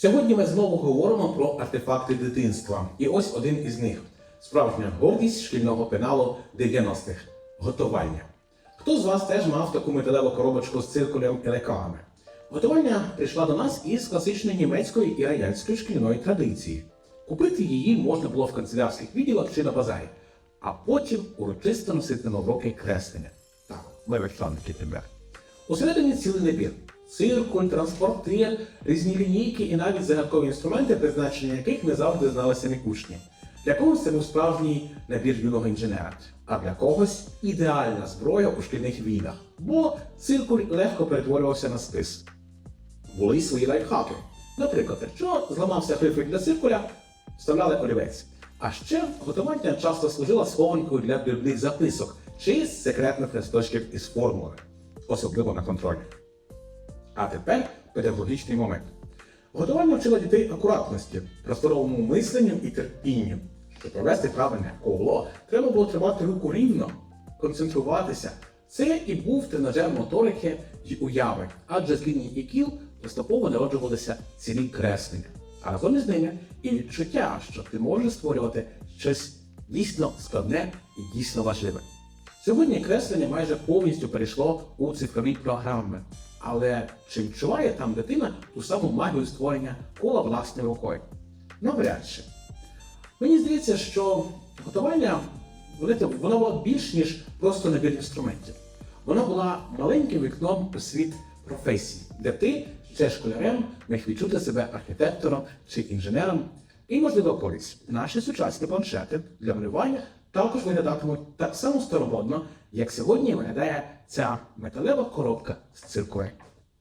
Сьогодні ми знову говоримо про артефакти дитинства. І ось один із них справжня гордість шкільного пеналу 90-х готування. Хто з вас теж мав таку металеву коробочку з циркулем і лекалами? Готування прийшла до нас із класичної німецької і радянської шкільної традиції. Купити її можна було в канцелярських відділах чи на базарі, а потім урочисто носити на уроки креслення. Так, ми електронники тепер. Усередині цілий набір. Циркуль, транспортир, різні лінійки і навіть загадкові інструменти, призначення яких не завжди знали самі учні. Для когось це був справжній набір юного інженера, а для когось ідеальна зброя у шкільних війнах, бо циркуль легко перетворювався на спис. Були й свої лайфхаки. Наприклад, якщо зламався грифель для циркуля, вставляли олівець. А ще готування часто служило схованкою для дрібних записок чи секретних листочків із формулами, особливо на контролі. А тепер педагогічний момент. Готування вчило дітей акуратності, просторовому мисленню і терпінню. Щоб провести правильне коло, треба було тримати руку рівно, концентруватися. Це і був тренажер моторики й уяви, адже з ліній і кіл поступово народжувалися цілі креслення. А разом із ними і відчуття, що ти можеш створювати щось дійсно складне і дійсно важливе. Сьогодні креслення майже повністю перейшло у цифрові програми. Але чи відчуває там дитина ту саму магію створення кола власною рукою? Навряд чи. Мені здається, що готування воно було більш ніж просто набір інструментів. Воно була маленьким вікном у світ професій, де ти, ще школярем, міг відчути себе архітектором чи інженером. І, можливо, колись наші сучасні планшети для малювання також виглядатимуть так само старомодно, як сьогодні виглядає ця металева коробка з циркулем.